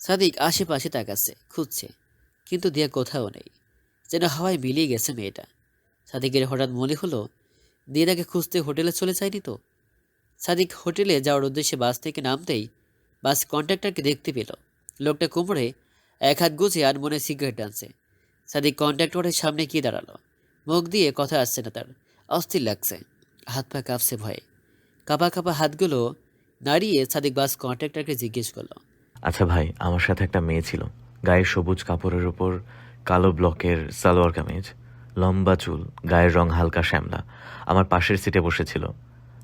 সাদিক আশেপাশে তাকাচ্ছে, খুঁজছে, কিন্তু দিয়া কোথাও নেই। যেন হাওয়ায় মিলিয়ে গেছে মেয়েটা। সাদিকের হঠাৎ মনে হলো দিয়ে তাকে খুঁজতে হোটেলে চলে যায়নি তো। সাদিক হোটেলে যাওয়ার উদ্দেশ্যে বাস থেকে নামতেই বাস কন্ট্রাক্টরকে দেখতে পেল। লোকটা কোমরে এক হাত গুছিয়ে আর মনে সিগারেট টানছে। সাদিক কন্ট্রাক্টরের সামনে গিয়ে দাঁড়াল। মুখ দিয়ে কথা আসছে না তার। অস্থির লাগছে। হাত পা কাঁপছে ভয়ে। কাঁপা কাঁপা হাতগুলো নাড়িয়ে সাদিক বাস কন্ট্রাক্টরকে জিজ্ঞেস করল। আচ্ছা ভাই আমার সাথে একটা মেয়ে ছিল। গায়ে সবুজ কাপড়ের উপর কালো ব্লকের সালোয়ার কামিজ লম্বা চুল গায়ের রং হালকা শ্যামলা। আমার পাশের সিটে বসেছিল।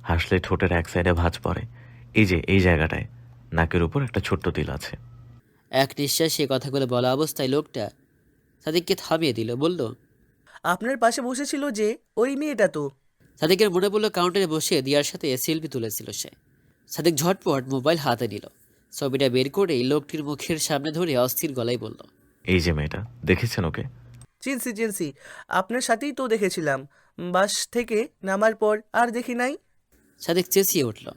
হাসলে ঠোঁটের এক সাইডে ভাঁজ পড়ে। এই যে এই জায়গাটায়। নাকের উপর একটা ছোট্ট তিল আছে। এক নিঃশ্বাসে কথাগুলো বলা অবস্থায় লোকটা সাদিককে থামিয়ে দিল বলল আপনার পাশে বসেছিল যে ওই মেয়েটা তো। সাদিকের মনে পড়ল কাউন্টারে বসে দিয়ার সাথে সেলফি তুলেছিল সে। সাদিক ঝটপট মোবাইল হাতে নিল। ছবিটা বের করেই লোকটির মুখের সামনে ধরে অস্থির গলায় বলল এই যে মেয়েটা দেখেছেন ওকে? চিনসি চিনসি আপনার সাথেই তো দেখেছিলাম। বাস থেকে নামার পর আর দেখি নাই। সাদিক চেঁচিয়ে উঠল।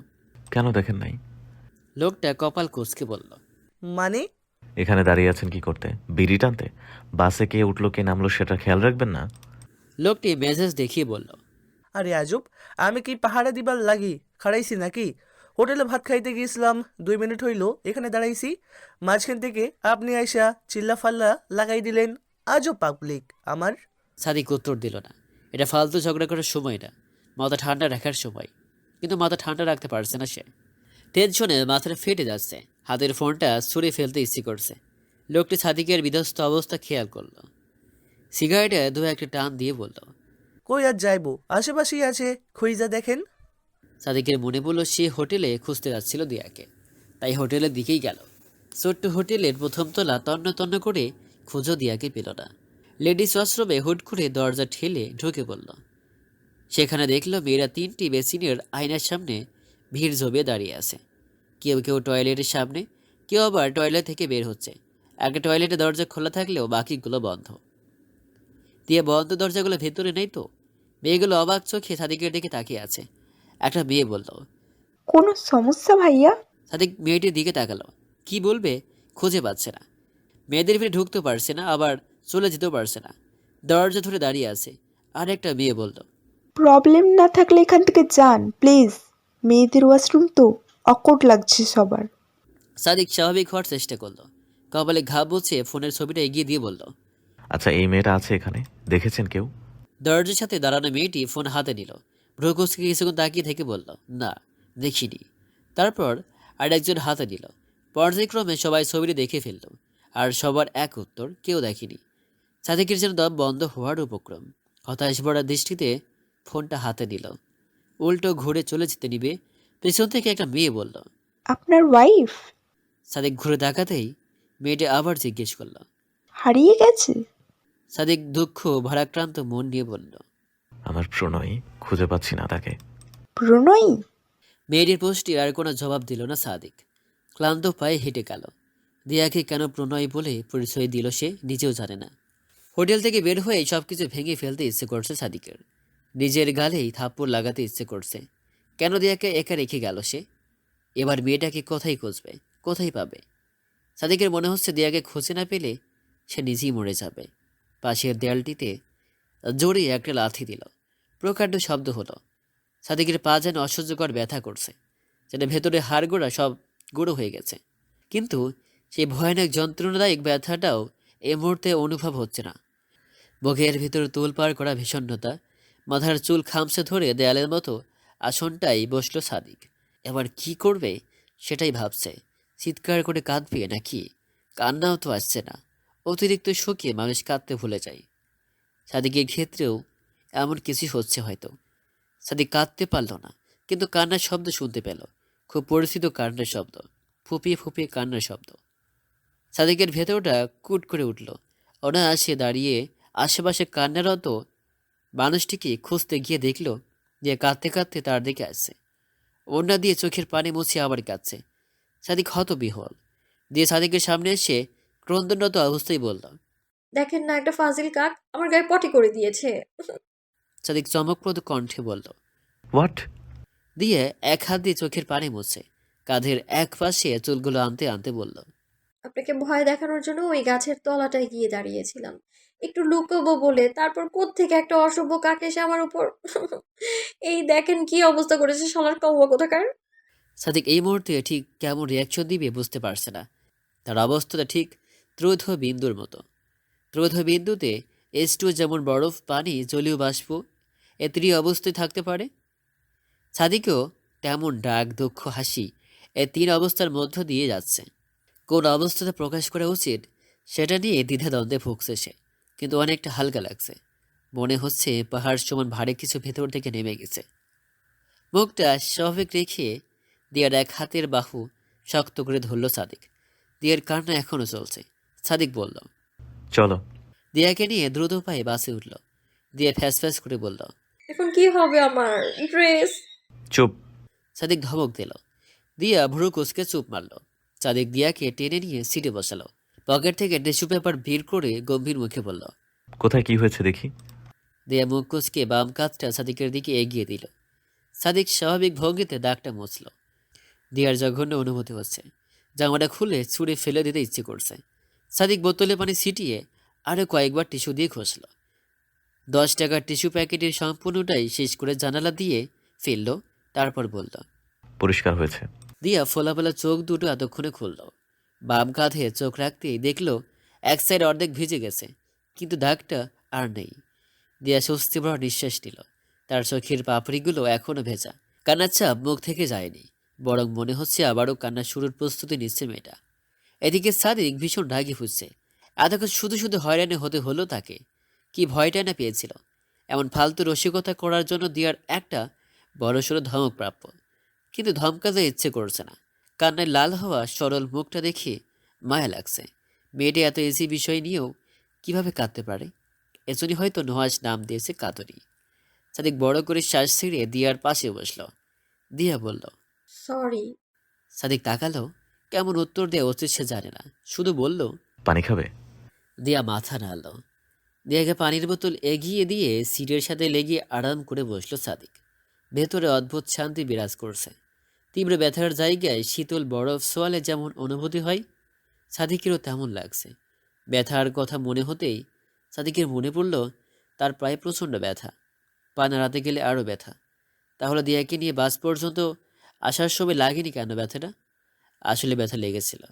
কেন দেখেন নাই? লোকটা কপাল কুচকে বলল মানে? এখানে দাঁড়িয়ে আছেন কি করতে? বিড়ি টানতে? বাসে কে উঠল কে নামলো সেটা খেয়াল রাখবেন না? লোকটি মেজাজ দেখিয়ে বলল আরে আজব, আমি কি পাহাড়ে দিবার লাগি? খাড়াইছি নাকি? হোটেলে ভাত খাইতে গিয়েছিলাম, দুই মিনিট হইল, এখানে দাঁড়াইছি। মাঝখান থেকে আপনি আইসা চিল্লা ফাল্লা লাগাই দিলেন। আজব পাবলিক, আমার। সাদিক উত্তর দিল না। এটা ফালতু ঝগড়া করার সময় না। মাথা ঠান্ডা রাখার সময়। কিন্তু মাথা ঠান্ডা রাখতে পারছে না সে। টেনশনে মাথাটা ফেটে যাচ্ছে। হাতের ফোনটা ছুঁড়ে ফেলতে ইচ্ছে করছে। লোকটি সাদিকের বিধ্বস্ত অবস্থা খেয়াল করল। সিগারেটে দু একটা টান দিয়ে বলল কই আর যাইবো? আশেপাশেই আছে। খুঁজা দেখেন। সাদিকের মনে পড়ল সে হোটেলে খুঁজতে যাচ্ছিল দিয়াকে। তাই হোটেলের দিকেই গেল। ছোট্ট হোটেলের প্রথম তলা তন্ন তন্ন করে খুঁজো দিয়াকে পেল না। লেডিস ওয়াশরুমে হুট করে দরজা ঠেলে ঢুকে পড়ল। সেখানে দেখল মেয়েরা তিনটি বেসিনের আয়নার সামনে ভিড় জমিয়ে দাঁড়িয়ে আছে। কেউ কেউ টয়লেটের সামনে, কেউ আবার টয়লেট থেকে বের হচ্ছে। একটা টয়লেটের দরজা খোলা থাকলেও বাকিগুলো বন্ধ। দিয়ে বন্ধ দরজাগুলো ভেতরে নেই তো। মেয়েগুলো অবাক চোখে সাদিকের দিকে তাকিয়ে আছে। একটা মেয়ে বলল কোনো সমস্যা ভাইয়া? সাদিক মেয়েটির দিকে তাকালো। কি বলবে? খুঁজে পাচ্ছে না। মেয়েদের ভিড়ে ঢুকতে পারছে না আবার চলে যেতেও পারছে না। দরজা ধরে দাঁড়িয়ে আছে। আর একটা মেয়ে বলল প্রবলেম না থাকলে এখান থেকে যান প্লিজ। মেয়েদের ওয়াশরুম তো অকট লাগছে সবার। সাদিক স্বাভাবিক হওয়ার চেষ্টা করল। কপালে ঘা বসে ফোনের ছবিটা এগিয়ে দিয়ে বলল আচ্ছা এই মেয়েটা আছে এখানে? দেখেছেন কেউ? দরজার সাথে দাঁড়ানো মেয়েটি ফোন হাতে নিল। ভ্রুকুচকে কিছুক্ষণ তাকিয়ে থেকে বলল না দেখিনি। তারপর আর একজন হাতে নিল। পর্যায়ক্রমে সবাই ছবিটি দেখে ফেলল আর সবার এক উত্তর কেউ দেখেনি। সাদিকের যেন দম বন্ধ হওয়ার উপক্রম। হতাশ ভরা দৃষ্টিতে ফোনটা হাতে নিল। উল্টো ঘুরে চলে যেতে নিবে পেছন থেকে একটা মেয়ে বলল আপনার ওয়াইফ সাদিক ঘুরে তাকাতেই মেয়েটি আবার জিজ্ঞেস করল হারিয়ে গেছে? সাদিক দুঃখ ভারাক্রান্ত মন নিয়ে বলল আমার প্রণয়ী খুঁজে পাচ্ছি না তাকে। প্রণয়ী? মেয়েটির পোস্টে আর কোনো জবাব দিল না সাদিক। ক্লান্ত পায়ে হেঁটে গেল। দিয়াকে কেন প্রণয় বলে পরিচয় দিল সে নিজেও জানে না। হোটেল থেকে বের হয়ে সব কিছু ভেঙে ফেলতে ইচ্ছে করছে সাদিকের। নিজের গালেই থাপ্পড় লাগাতে ইচ্ছে করছে। কেন দিয়াকে একা রেখে গেল সে? এবার মেয়েটাকে কোথায় খুঁজবে? কোথায় পাবে? সাদিকের মনে হচ্ছে দিয়াকে খুঁজে না পেলে সে নিজেই মরে যাবে। পাশের দেয়ালটিতে জোরে একটা লাথি দিল। প্রকাণ্ড শব্দ হলো। সাদিকের পা যেন অসহ্যকর ব্যথা করছে, যেন ভেতরে হাড়গোড়া সব গুঁড়ো হয়ে গেছে। কিন্তু সেই ভয়ানক যন্ত্রণাদায়ক ব্যথাটাও এ মুহূর্তে অনুভব হচ্ছে না। বুকের ভিতর তুলপার করা ভীষণতা মাথার চুল খামছে ধরে দেয়ালের মতো আসনটাই বসল সাদিক। এবার কি করবে সেটাই ভাবছে। চিৎকার করে কাঁদবে নাকি কান্নাও তো আসছে না। অতিরিক্ত শোকে মানুষ কাঁদতে ভুলে যায়। সাদিকের ক্ষেত্রেও এমন কিছু হচ্ছে হয়তো। সাদিক কাঁদতে পারল না, কিন্তু কান্নার শব্দ শুনতে পেল। খুব পরিচিত কান্নার শব্দ, ফুপিয়ে ফুপিয়ে কান্নার শব্দ। সাদিকের ভেতরটা কুট করে উঠল। ওনা আসে দাঁড়িয়ে আশেপাশে কান্নারত মানুষটিকে খুঁজতে গিয়ে দেখল যে কাঁদতে কাঁদতে তার দিকে আসছে। ওনা দিয়ে চোখের পানি মুছিয়ে আবার কাঁদছে। সাদিক হত বিহল দিয়ে সাদিকের সামনে এসে ক্রন্দনরত অবস্থায় বলল দেখেন না একটা ফাজিল কাক আমার গায়ে পটি করে দিয়েছে। সাদিক চমকপ্রদ কণ্ঠে বলল হোয়াট দিয়ে এক হাত দিয়ে চোখের পানি মুছে কাঁধের এক পাশে চুলগুলো আনতে আনতে বলল আপনাকে ভয় দেখানোর জন্য ওই গাছের তলাটায় গিয়ে দাঁড়িয়েছিলাম। একটু লুকোবো বলে তারপর কোত্থেকে একটা অসভ্য কাক এসে আমার উপর এই দেখেন কি অবস্থা করেছে শালার কৌয়া কোথাকার? সাদিক এই মুহূর্তে ঠিক কেমন রিয়াকশন দিবে বুঝতে পারছে না। তার অবস্থাটা ঠিক ত্রোধ বিন্দুর মতো। ত্রোধ বিন্দুতে এস টু যেমন বরফ, পানি, জলীয় বাষ্প এ ত্রি অবস্থায় থাকতে পারে। সাদিকেও তেমন ডাক দুঃখ হাসি এ তিন অবস্থার মধ্য দিয়ে যাচ্ছে। কোন অবস্থাতে প্রকাশ করা উচিত সেটা নিয়ে দ্বিধাদ্বন্দ্বে ভুগছে সে, কিন্তু অনেকটা হালকা লাগছে। মনে হচ্ছে পাহাড় সমান ভারী কিছু ভেতর থেকে নেমে গেছে। মুখটা স্বাভাবিক রেখে দিয়ার এক হাতের বাহু শক্ত করে ধরল সাদিক দিয়ার কান্না এখনও চলছে। সাদিক বলল চলো। দিয়াকে নিয়ে দ্রুত পায়ে বাসে উঠল। দিয়া ফ্যাস ফ্যাস করে বলল এখন কি হবে আমার ড্রেস? চুপ। সাদিক ধমক দিল। দিয়া ভুরু কুচকে চুপ মারল। সাদিক দিয়াকে টেনে নিয়ে সিটে বসালো। পকেট থেকে টিস্যু পেপার ভিড় করে গম্ভীর মুখে বলল কোথায় কি হয়েছে দেখি। দিয়া মুখ কুচকে বাম কাজটা সাদিকের দিকে এগিয়ে দিল। সাদিক স্বাভাবিক ভঙ্গিতে দাগটা মুছল। দিয়ার জঘন্য অনুভূতি হচ্ছে। জামাটা খুলে ছুঁড়ে ফেলে দিতে ইচ্ছে করছে। সাদিক বোতলে পানি ছিটিয়ে আরও কয়েকবার টিস্যু দিয়ে ঘষল। দশ টাকার টিস্যু প্যাকেটের সম্পূর্ণটাই শেষ করে জানালা দিয়ে ফেলল তারপর বলল পরিষ্কার হয়েছে। দিয়া ফোলা ফোলা চোখ দুটো এতক্ষণে খুলল। বাম কাঁধে চোখ রাখতেই দেখল এক সাইড অর্ধেক ভিজে গেছে কিন্তু দাগটা আর নেই। দিয়া স্বস্তি ভরা নিঃশ্বাস নিল। তার চোখের পাপড়িগুলো এখনও ভেজা। কান্নার চাপ মুখ থেকে যায়নি বরং মনে হচ্ছে আবারও কান্না শুরুর প্রস্তুতি নিচ্ছে মেয়েটা। এদিকে সাদিক ভীষণ রাগি ফুটছে এতক্ষণ শুধু শুধু হয়রানি হতে হলো তাকে। কি ভয়টা না পেয়েছিল? এমন ফালতু রসিকতা করার জন্য দিয়ার একটা বড়সড় ধমক প্রাপ্য। কিন্তু ধমকাতে ইচ্ছে করছে না। কান্নায় লাল হওয়া সরল মুখটা দেখে মায়া লাগছে। মেয়েটা এত এসি বিষয় নিয়েও কীভাবে কাঁদতে পারে? এজন্যই হয়তো নোয়াজ নাম দিয়েছে কাতরি সাদিক বড় করে শ্বাস ছিঁড়ে দিয়ার পাশে বসল। দিয়া বলল সরি সাদিক তাকালো। কেমন উত্তর দেওয়া উচিত সে জানে না। শুধু বলল পানি খাবে? দিয়া মাথা নাড়ল। দিয়াকে পানির বোতল এগিয়ে দিয়ে সিটের সাথে লেগে আরাম করে বসল সাদিক। ভেতরে অদ্ভুত শান্তি বিরাজ করছে। তীব্র ব্যথার জায়গায় শীতল বরফ সোয়ালে যেমন অনুভূতি হয় সাদিকেরও তেমন লাগছে। ব্যথার কথা মনে হতেই সাদিকের মনে পড়ল তার প্রায় প্রচণ্ড ব্যথা। পা নাড়াতে গেলে আরও ব্যথা। তাহলে দিয়াকে নিয়ে বাস পর্যন্ত আসার সময় লাগেনি কেন ব্যথাটা? আসলে ব্যথা লেগেছিল।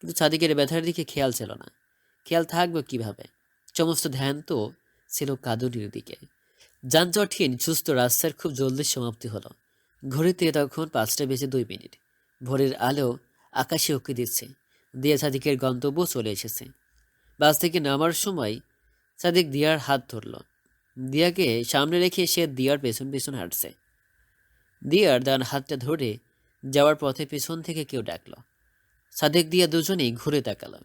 কিন্তু সাদিকের ব্যথার দিকে খেয়াল ছিল না। খেয়াল থাকবে কীভাবে? সমস্ত ধ্যান তো ছিল কাঁদুনির দিকে। যানজটহীন, সুস্থ রাস্তার খুব জলদি সমাপ্তি হলো। ঘড়িতে তখন পাঁচটা বেজে দুই মিনিট। ভোরের আলো আকাশে উঁকি দিচ্ছে। দিয়া সাদিকের গন্তব্য চলে এসেছে। বাস থেকে নামার সময় সাদিক দিয়ার হাত ধরল। দিয়াকে সামনে রেখে সে দিয়ার পেছন পেছন হাঁটছে। দিয়ার ডান হাতটা ধরে যাওয়ার পথে পেছন থেকে কেউ ডাকল। সাদেক দিয়া দুজনেই ঘুরে তাকালো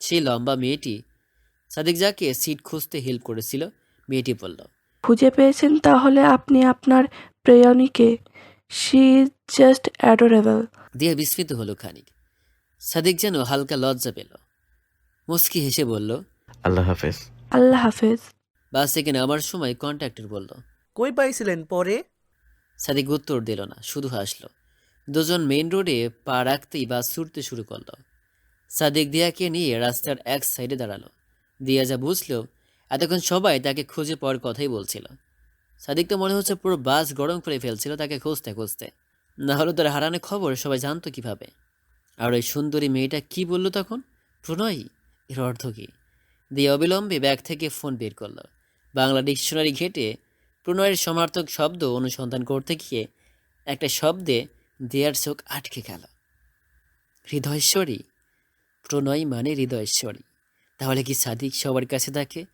সেই লম্বা মেয়েটি সাদেক যাকে সিট খুঁজতে হেল্প করেছিল মেয়েটি বলল খুঁজে পেয়েছেন তাহলে আপনি আপনার প্রেয়নীকে she is just adorable. Diya বিস্মিত হলো খানিক। সাদিক যেন হালকা লজ্জা পেল। মুস্কি হেসে বলল আল্লাহ হাফেজ। আল্লাহ হাফেজ। বাস থেকে নামার সময় কন্ট্রাক্টর বলল কই পাইছিলেন পরে? সাদিক উত্তর দিল না শুধু হাসলো। দুজন মেইন রোডে পা রাখতেই বাস ছুটতে শুরু করল। সাদিক দিয়াকে নিয়ে রাস্তার এক সাইডে দাঁড়াল। দিয়া যা বুঝলো, এতক্ষণ সবাই তাকে খুঁজে পাওয়ার কথাই বলছিল। সাদিক তো মনে হচ্ছে পুরো বাস গরম করে ফেলছিল তাকে খুঁজতে খুঁজতে। না হলে তার হারানো খবর সবাই জানতো কীভাবে। আর ওই সুন্দরী মেয়েটা কি বলল তখন? প্রণয়ী? এর অর্থ কী? দিয়ে অবিলম্বে ব্যাগ থেকে ফোন বের করল। বাংলা ডিকশনারি ঘেটে প্রণয়ের সমার্থক শব্দ অনুসন্ধান করতে গিয়ে একটা শব্দে দেয়ার চোখ আটকে গেল। হৃদয়েশ্বরী প্রণয় মানে হৃদয়েশ্বরী তাহলে কি সাদিক সবার কাছে তাকে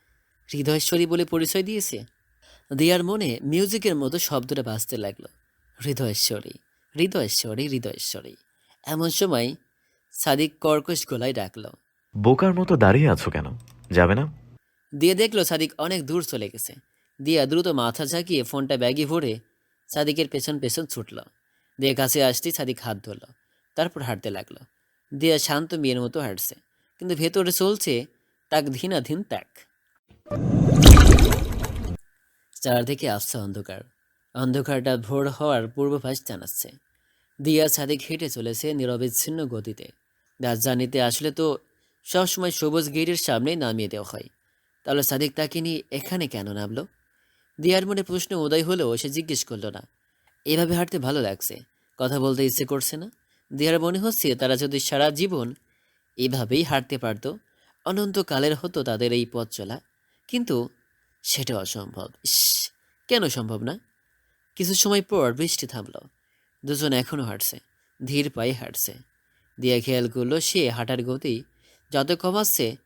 হৃদয়েশ্বরী বলে পরিচয় দিয়েছে? দেয়ার মনে মিউজিকের মতো শব্দটা বাজতে লাগল। হৃদয়েশ্বরী হৃদয়েশ্বরী হৃদয়েশ্বরী এমন সময় সাদিক কর্কশ গলায় ডাকল। বোকার মতো দাঁড়িয়ে আছো কেন? যাবে না? দিয়ে দেখল সাদিক অনেক দূর চলে গেছে। দিয়া দ্রুত মাথা ঝাঁকিয়ে ফোনটা ব্যাগে ভরে সাদিকের পেছন পেছন ছুটল। দিয়ে কাছে আসতেই সাদিক হাত ধরল, তারপর হাঁটতে লাগল। দিয়া শান্ত মেয়ের মতো হাঁটছে, কিন্তু ভেতরে চলছে তাক ধীনাধীন তাক চারদিকে আফসা অন্ধকার। অন্ধকারটা ভোর হওয়ার পূর্বাভাস জানাচ্ছে। দিয়া সাদিক হেঁটে চলেছে নিরবিচ্ছিন্ন গতিতে। রাজধানীতে আসলে তো সবসময় সবুজ গেটের সামনেই নামিয়ে দেওয়া হয়। তাহলে সাদিক তাকে নিয়ে এখানে কেন নামলো? দিয়ার মনে প্রশ্ন উদয় হলেও সে জিজ্ঞেস করল না। এভাবে হাঁটতে ভালো লাগছে। কথা বলতে ইচ্ছে করছে না। দিয়ার মনে হচ্ছে তারা যদি সারা জীবন এভাবেই হাঁটতে পারতো, অনন্তকালের হতো তাদের এই পথ চলা। কিন্তু সেটা অসম্ভব। ইস, কেন সম্ভব না? কিছু সময় পর বৃষ্টি থামল। দুজন এখনও হাঁটছে, ধীর পায়ে হাঁটছে। দিয়া খেয়াল করল সে হাঁটার গতি যত কমাচ্ছে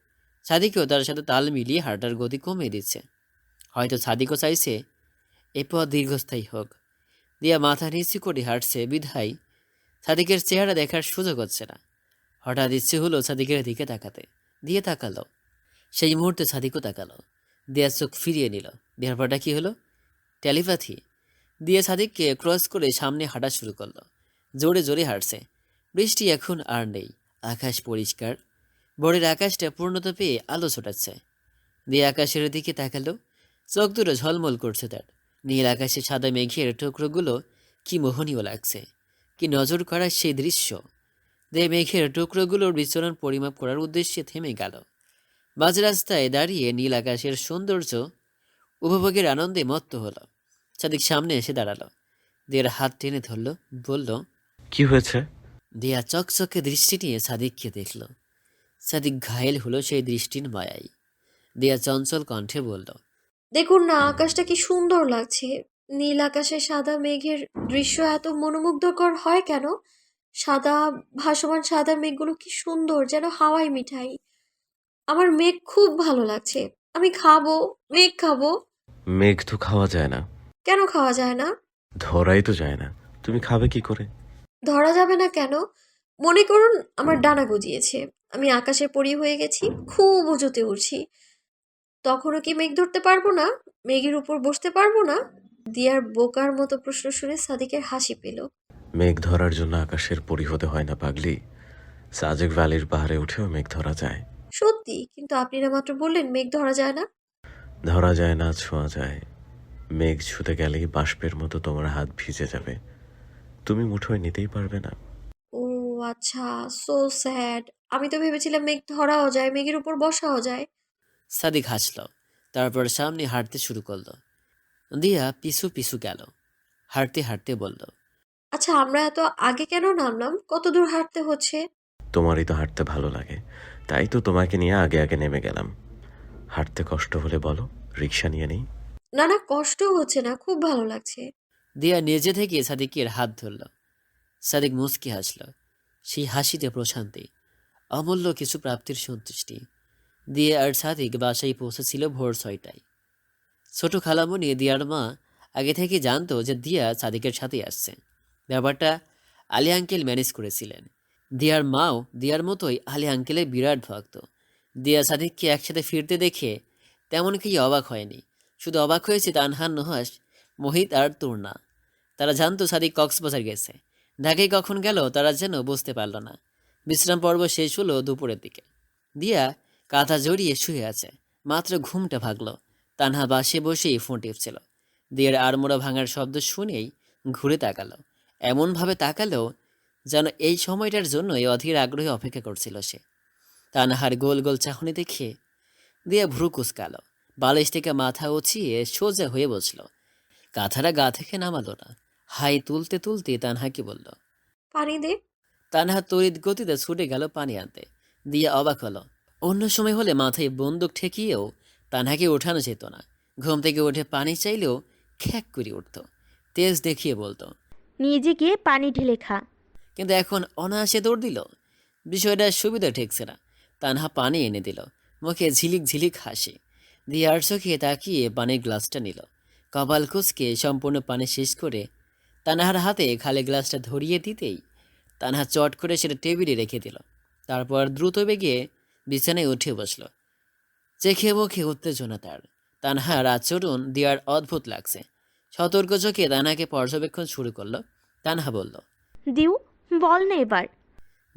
সাদিকেও তার সাথে তাল মিলিয়ে হাঁটার গতি কমিয়ে দিচ্ছে। হয়তো সাদিকও চাইছে, এ পথ দীর্ঘস্থায়ী হোক। দিয়া মাথা নিচু করে হাঁটছে বিধায় সাদিকের চেহারা দেখার সুযোগ হচ্ছে না। হঠাৎ ইচ্ছে হলো সাদিকের দিকে তাকাতে। দিয়ে তাকালো। সেই মুহূর্তে সাদিকও তাকালো। দিয়া চোখ ফিরিয়ে নিল। দেওয়ার পরটা কী হলো? টেলিপ্যাথি। দিয়ে সাদিককে ক্রস করে সামনে হাঁটা শুরু করল। জোরে জোরে হাঁটছে। বৃষ্টি এখন আর নেই। আকাশ পরিষ্কার। ভোরের আকাশটা পূর্ণতা পেয়ে আলো ছোটাচ্ছে। দিয়ে আকাশের দিকে তাকালো। চোখ দুটো ঝলমল করছে তার। নীল আকাশে সাদা মেঘের টুকরোগুলো কি মোহনীয় লাগছে কি নজর করা সেই দৃশ্য। দিয়ে মেঘের টুকরোগুলোর বিচরণ পরিমাপ করার উদ্দেশ্যে থেমে গেল। মাঝ রাস্তায় দাঁড়িয়ে নীল আকাশের সৌন্দর্য উপভোগের আনন্দে মত্ত হলো। সাদিক সামনে এসে দাঁড়াল। দিয়ার হাত টেনে ধরল বলল কি হয়েছে? দিয়া চকচকে দৃষ্টি নিয়ে সাদিককে দেখল। সাদিক ঘায়েল হলো সেই দৃষ্টির মায়াই। দিয়া চঞ্চল কণ্ঠে বলল দেখুন না আকাশটা কি সুন্দর লাগছে। নীল আকাশে সাদা মেঘের দৃশ্য এত মনোমুগ্ধকর হয় কেন? সাদা ভাসমান সাদা মেঘগুলো কি সুন্দর যেন হাওয়াই মিঠাই। আমার মেঘ খুব ভালো লাগছে। আমি খাব মেঘ খাব। মেঘ তো খাওয়া যায় না। কেন খাওয়া যায় না? ধরাই তো যায় না। তুমি খাবে কি করে? ধরা যাবে না কেন? মনে করুন আমার ডানা গজিয়েছে। আমি আকাশে পরি হয়ে গেছি খুব উঁচুতে উঠছি। তখনও কি মেঘ ধরতে পারব না? মেঘের উপর বসতে পারব না? দিয়ার বোকার মতো প্রশ্ন শুনে সাদিকের হাসি পেল। মেঘ ধরার জন্য আকাশের পরি হতে হয় না পাগলি। সাজেক ভ্যালির পাহাড়ে উঠেও মেঘ ধরা যায়। সত্যি? কিন্তু আপনি না মাত্র বললেন মেঘ ধরা যায় না? ধরা যায় না ছোঁয়া যায়। মেঘ ছুতে গেলেই বাষ্পের মতো তোমার হাত ভিজে যাবে। তুমি মুঠোয় নিতেই পারবে না। ও আচ্ছা সো স্যাড আমি তো ভেবেছিলাম মেঘ ধরাও যায় মেঘের উপর বসাও যায়। সাদিক হাসল তারপর সামনে হাঁটতে শুরু করল। দিয়া পিছু পিছু গেল হাঁটতে হাঁটতে বলল আচ্ছা আমরা এত আগে কেন নামলাম? কত দূর হাঁটতে হচ্ছে? তোমারই তো হাঁটতে ভালো লাগে তাই তো তোমাকে নিয়ে আগে আগে নেমে গেলাম। হাঁটতে কষ্ট হলে বলো রিক্সা নিয়ে নেই? না না কষ্ট হচ্ছে না খুব ভালো লাগছে। দিয়া নিজে থেকে সাদিকের হাত ধরল। সাদিক মুচকি হাসল সেই হাসিতে প্রশান্তি অমূল্য কিছু প্রাপ্তির সন্তুষ্টি। দিয়ে আর সাদিক বাসায় পৌঁছেছিল ভোর ছয়টায়। ছোট খালামণি দিয়ার মা আগে থেকে জানতো যে দিয়া সাদিকের সাথে আসছে। ব্যাপারটা আলী আঙ্কেল ম্যানেজ করেছিলেন। দিয়ার মাও দিয়ার মতোই আলী আঙ্কেলের বিরাট ভক্ত। দিয়া সাদিককে একসাথে ফিরতে দেখে তেমন কি অবাক হয়নি। শুধু অবাক হয়েছে তানহান নহাস মোহিত আর তুর্না তারা জানতো সাদিক কক্সবাজার গেছে। ঢাকায় কখন গেল তারা যেন বুঝতে পারল না। বিশ্রাম পর্ব শেষ হলো দুপুরের দিকে। দিয়া কাঁথা জড়িয়ে শুয়ে আছে। মাত্র ঘুমটা ভাগলো। তানহা বাসে বসেই ফোন টিপছিল। দিয়ার আড়মোড়া ভাঙার শব্দ শুনেই ঘুরে তাকালো। এমনভাবে তাকালো যেন এই সময়টার জন্যই অধীর আগ্রহে অপেক্ষা করছিল সে। তানহার গোল গোল চাহনি দেখে দিয়া ভ্রু কুচকালো। বালিশ থেকে মাথা উঁচিয়ে সোজা হয়ে বসল। কাঁথাটা গা থেকে নামালো না। হাই তুলতে তুলতে তানহাকে বলল পানি দে। তানহা তড়িৎ গতিতে ছুটে গেল পানি আনতে। দিয়া অবাক হলো অন্য সময় হলে মাথায় বন্দুক ঠেকিয়েও তানহাকে ওঠানো যেত না। ঘুম থেকে উঠে পানি চাইলেও খ্যাক করে উঠত। তেজ দেখিয়ে বলতো নিজে গিয়ে পানি ঢেলে খা। কিন্তু এখন অনায়াসে দৌড় দিল। বিষয়টা সুবিধা ঠেকছে না। তানহা পানি এনে দিল। মুখে ঝিলিক ঝিলিক হাসি। দিয়ে আর চোখে তাকিয়ে পানির গ্লাসটা নিল। কপাল কুচকে সম্পূর্ণ পানি শেষ করে তানহার হাতে খালি গ্লাসটা ধরিয়ে দিতেই তানহা চট করে সেটা টেবিলে রেখে দিল। তারপর দ্রুত বেগে বিছানায় উঠে বসল। চেখে মুখে উত্তেজনা তার। তানহার আচরণ দেওয়ার অদ্ভুত লাগছে। সতর্ক চোখে তানহাকে পর্যবেক্ষণ শুরু করল। তানহা বলল দিউ বল না এবার।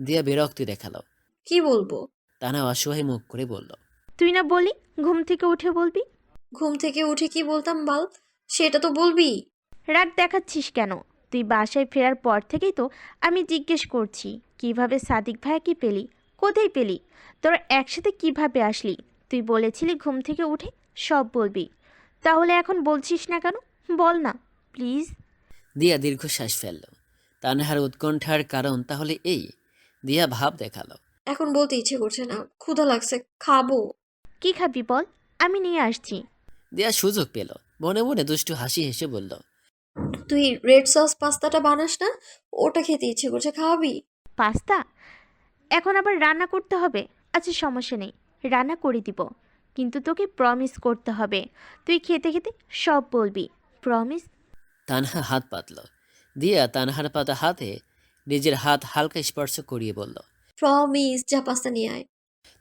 দিয়া বিরক্তি দেখাল। কি বলব? তানা অসহায় মুখ করে বলল তুই না বলি ঘুম থেকে উঠে বলবি? ঘুম থেকে উঠে কি বলতাম বল? সেটা তো বলবি। রাগ দেখাচ্ছিস কেন? তুই বাসায় ফেরার পর থেকেই তো আমি জিজ্ঞেস করছি কীভাবে সাদিক ভাইয়াকে পেলি? কোথায় পেলি? তোরা একসাথে কীভাবে আসলি? তুই বলেছিলি ঘুম থেকে উঠে সব বলবি। তাহলে এখন বলছিস না কেন? বল না প্লিজ। দিয়া দীর্ঘশ্বাস ফেলল। তানহার উৎকণ্ঠার কারণ তাহলে এই। দিয়া ভাব দেখাল। এখন বলতে ইচ্ছে করছে না ক্ষুধা লাগছে খাব। কি খাবি বল? আমি নিয়ে আসছি। দিয়া সুযোগ পেল। মনে মনে দুষ্টু হাসি হেসে বলল তুই রেড সস পাস্তাটা বানাস না ওটা খেতে ইচ্ছে করছে খাওয়াবি পাস্তা? এখন আবার রান্না করতে হবে। আচ্ছা সমস্যা নেই। রান্না করে দিব। কিন্তু তোকে প্রমিস করতে হবে। তুই খেতে খেতে সব বলবি। প্রমিস তানহা হাত পাতল। দিয়া তানহার পাতা হাতে নিজের হাত হালকা স্পর্শ করিয়ে বলল প্রমিস যা পাস্তা নিয়ে আয়।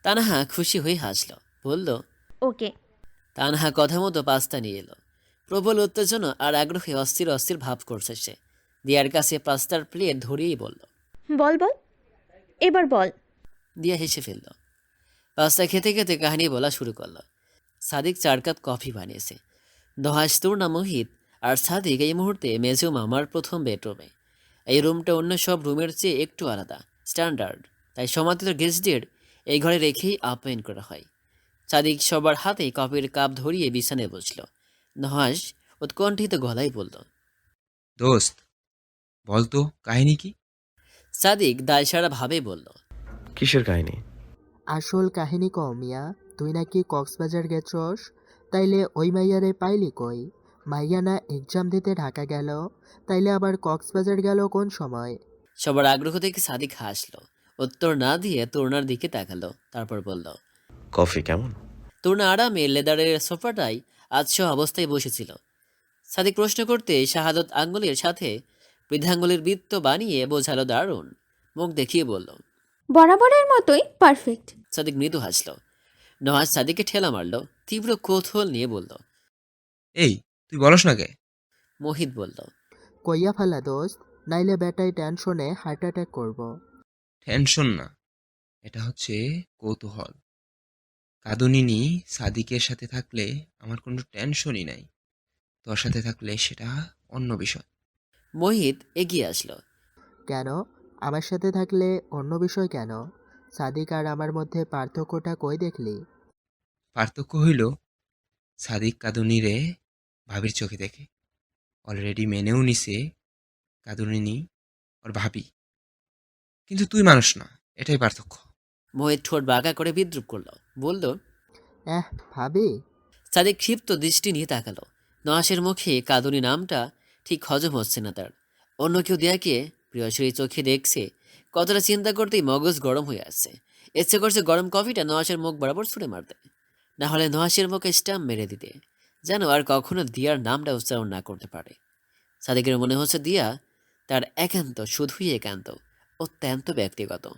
তানহা খুশি হয়ে হাসল। বলল ওকে। তানহা কথা মতো পাস্তা নিয়ে এলো। প্রবল উত্তেজনা আর আগ্রহে অস্থির অস্থির ভাব করছে সে। দিয়ার কাছে পাস্তার প্লেট ধরিয়েই বলল বল বল। এবার বল। দিয়া হেসে ফেলল। পাস্তা খেতে খেতে কাহিনী বলা শুরু করল। সাদিক চার কাপ কফি বানিয়েছে। দহাস তুর্না মোহিত আর সাদিক এই মুহূর্তে মেজু মামার প্রথম বেডরুমে। এই রুমটা অন্য সব রুমের চেয়ে একটু আলাদা স্ট্যান্ডার্ড। তাই সমাধিত গেস্টদের এই ঘরে রেখেই আপ্যায়ন করা হয়। সাদিক সবার হাতেই কফির কাপ ধরিয়ে বিছানায় বসল। নহাস উৎকণ্ঠিত গলায় বলল দোস্ত বলতো কাহিনী কি? সাদিক দায়সারা ভাবে বলল কিসের কাহিনী? আসল কাহিনী ক মিয়া। তুই নাকি কক্সবাজার গেছস? তাইলে ওই মাইয়ারে পাইলি কই? মাইয়া না এক্সাম দিতে ঢাকা গেল? তাইলে আবার কক্সবাজার গেল কোন সময়? সবার আগ্রহ দেখে সাদিক হাসলো। উত্তর না দিয়ে তরুণার দিকে তাকালো তারপর বলল কফি কেমন? তরুণা আরামে লেদারের সোফাটায় আচ্ছ অবস্থায় বসেছিল। সাদিক প্রশ্ন করতে শাহাদত আঙ্গুলের সাথে বৃদ্ধাঙ্গুলের বৃত্ত বানিয়ে বোঝালো দারুণ। মুখ দেখিয়ে বলল বরাবরের মতোই পারফেক্ট সাদিক মৃদু হাসল। নহাজ সাদিককে ঠেলা মারল তীব্র কৌতূহল নিয়ে বলল এই তুই বলস না কে? মোহিত বলল কইয়া ফেলা দোস্ত নাইলে বেটাই টেনশনে হার্ট অ্যাটাক করব। টেনশন না এটা হচ্ছে কৌতূহল। কাদুনিনি সাদিকের সাথে থাকলে আমার কোনো টেনশনই নাই। তোর সাথে থাকলে সেটা অন্য বিষয়। মোহিত এগিয়ে আসলো। কেন? আমার সাথে থাকলে অন্য বিষয় কেন? সাদিক আর আমার মধ্যে পার্থক্যটা কই দেখলি? পার্থক্য হইল সাদিক কাদুনিরে ভাবির চোখে দেখে। অলরেডি মেনেও নিছে কাদুনিনি ওর ভাবি। কিন্তু তুই মানুষ না এটাই পার্থক্য। মোহিত ঠোঁট বাঁকা করে বিদ্রুপ করল। বলল এহ ভাবি? সাদিক ক্ষিপ্ত দৃষ্টি নিয়ে তাকালো। নহাসের মুখে কাদুনি নামটা ঠিক হজম হচ্ছে না তার। অন্য কেউ দেয়াকে প্রিয়সরী চোখে দেখছে কতটা চিন্তা করতেই মগজ গরম হয়ে আসছে। ইচ্ছে করছে গরম কফিটা নহাসের মুখ বরাবর ছুঁড়ে মারতে। না হলে নহাসের মুখে স্টাম্প মেরে দিতে। যেন আর কখনো দিয়ার নামটা উচ্চারণ না করতে পারে। সাদিকের মনে হচ্ছে দিয়া তার একান্ত, শুধুই একান্ত, অত্যন্ত ব্যক্তিগত।